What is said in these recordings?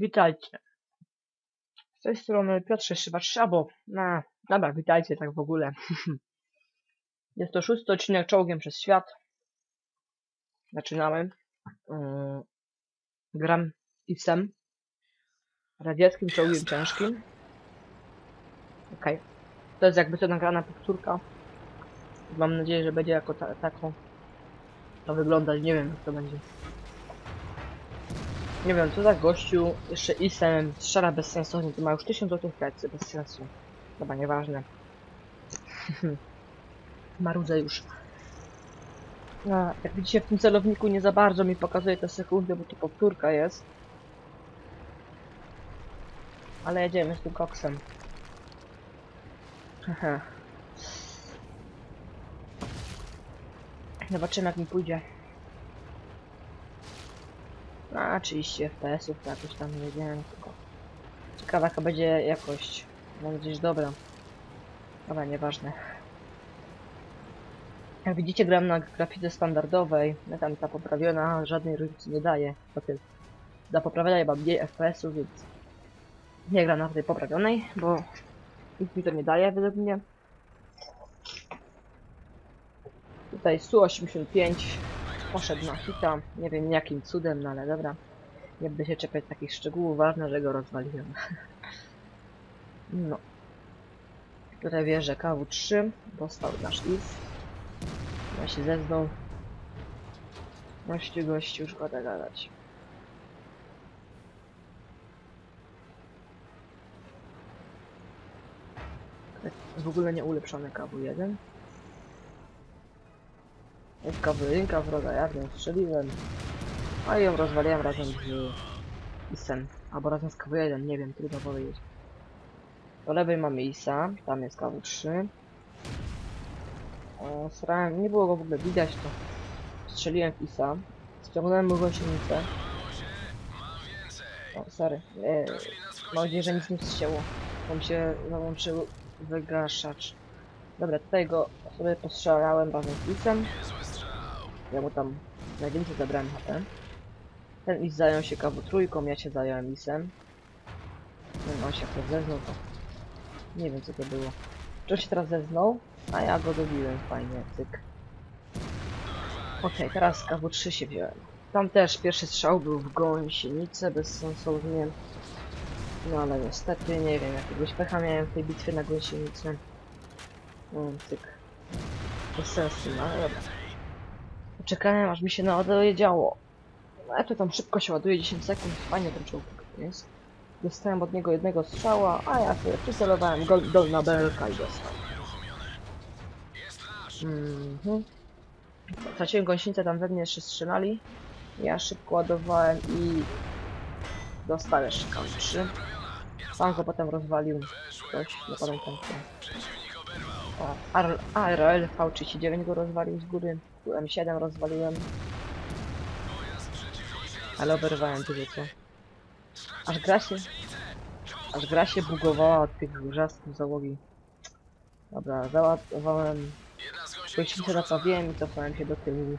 Witajcie. Z tej strony Piotr Szywacz, albo na, dobra, witajcie tak w ogóle. Jest to szósty odcinek Czołgiem przez Świat. Zaczynamy. Yy, gram Ipsem. Radzieckim czołgiem ciężkim. Okej. To jest jakby to nagrana powtórka. Mam nadzieję, że będzie jako ta, taką to wyglądać. Nie wiem jak to będzie. Nie wiem, co za gościu, jeszcze Isem strzela bezsensownie, to ma już 1000 złotych plecy, bez sensu. Chyba nieważne. Marudzę już. No, jak widzicie w tym celowniku nie za bardzo mi pokazuje te sekundy, bo to powtórka jest. Ale jedziemy z tym koksem. Zobaczymy jak mi pójdzie. A, 30 FPS-ów, jakoś tam nie wiem, tylko... Ciekawa jaka będzie jakość. Mam że dobra. Dobra, nieważne. Jak widzicie, gram na grafice standardowej. No tam ta poprawiona żadnej różnicy nie daje. Potem dla poprawienia chyba mniej FPS-ów, więc nie gram na tej poprawionej, bo nic mi to nie daje według mnie. Tutaj Su-85 poszedł na hita. Nie wiem jakim cudem, no ale dobra. Nie będę się czepiać takich szczegółów, ważne, że go rozwaliłem. no. Wierzę KW3, dostał nasz IS. Ja się zeznął. Gościu, gościu, już goda gadać. W ogóle nie ulepszony KW1. Jest kawrynka wroga, ja w nią strzeliłem. A ją rozwaliłem razem z Isem. Albo razem z KW1, nie wiem, trudno powiedzieć. Po lewej mamy Isa, tam jest KW3. O, srałem, nie było go w ogóle widać, to strzeliłem w Isa. Ściągnąłem mu gąsienicę. O, sorry. E, mam nadzieję, że nic nie wstrzęło. Tam się załączył wygaszacz. Dobra, tutaj go sobie postrzelałem razem z Isem. Ja mu tam najwięcej zabrałem HP. Ten Is zajął się kawu trójką, ja się zająłem Isem. Ten on się teraz zeznął, to nie wiem co to było. Czy się teraz zeznął? A ja go dobiłem, fajnie, cyk. Okej, teraz KW3 się wziąłem. Tam też pierwszy strzał był w gąsienicę, bezsensownie. No ale niestety, nie wiem, jakiegoś pecha miałem w tej bitwie na gąsienicę. No, cyk. Bez sensu, no dobra. Czekałem aż mi się naładuje działo. No jak to tam szybko się ładuje, 10 sekund, fajnie ten czołg jest. Dostałem od niego jednego strzała, a ja sobie przycelowałem go dolna belka i dostał. Mhm. Straciłem gąsienicę, tam we mnie jeszcze strzelali. Ja szybko ładowałem i dostał jeszcze K3. Sam go potem rozwalił ktoś, nie pamiętam kto. ARL V39 go rozwalił z góry. M7 rozwaliłem. Ale oberwałem dużo co. Aż gra się... Aż gra się bugowała od tych wrzasków załogi. Dobra, załadowałem... Głośnicę naprawiłem i cofałem się do tyłu.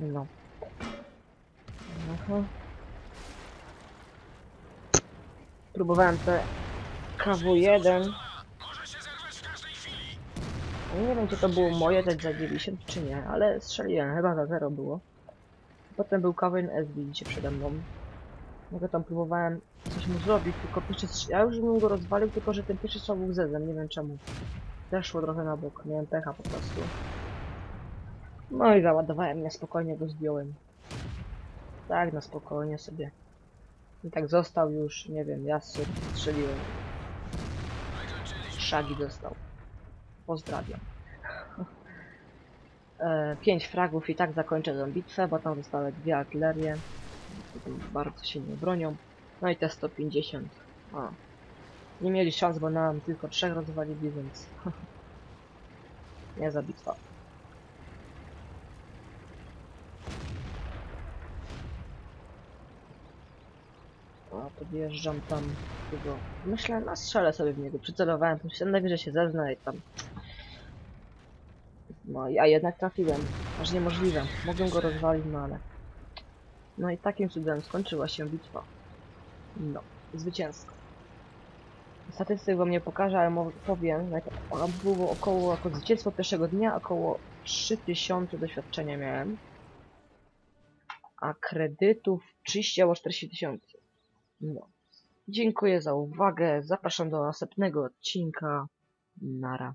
No. Aha. Próbowałem te KW1 nie wiem, czy to było moje też za 90 czy nie, ale strzeliłem, chyba za 0 było. Potem był Kawin S, widzicie przede mną. Mogę tam próbowałem coś mu zrobić, tylko pierwszy Ja już bym go rozwalił, tylko że ten pierwszy strzał był zezem, nie wiem czemu. Zeszło trochę na bok, miałem pecha po prostu. No i załadowałem, na spokojnie go zdjąłem. Tak, na spokojnie sobie. I tak został już, nie wiem, ja strzeliłem. Szagi dostał. Pozdrawiam. e, pięć fragów i tak zakończę tę bitwę, bo tam zostały dwie artylerie. Bardzo się nie bronią. No i te 150. O. Nie mieli szans, bo nam tylko trzech rozwalili, więc... nie za bitwa. O, podjeżdżam tam tego. Myślę, no strzelę sobie w niego. Przycelowałem, myślałem najwyżej się zeznę i tam no ja jednak trafiłem. Aż niemożliwe. Mogłem go rozwalić, no ale... No i takim cudem skończyła się bitwa. No, zwycięsko. Statystyk wam nie pokażę, ale powiem, jak a było około, jako zwycięstwo pierwszego dnia, około 3000 doświadczenia miałem. A kredytów 30 albo 40 tysięcy. No. Dziękuję za uwagę. Zapraszam do następnego odcinka. Nara.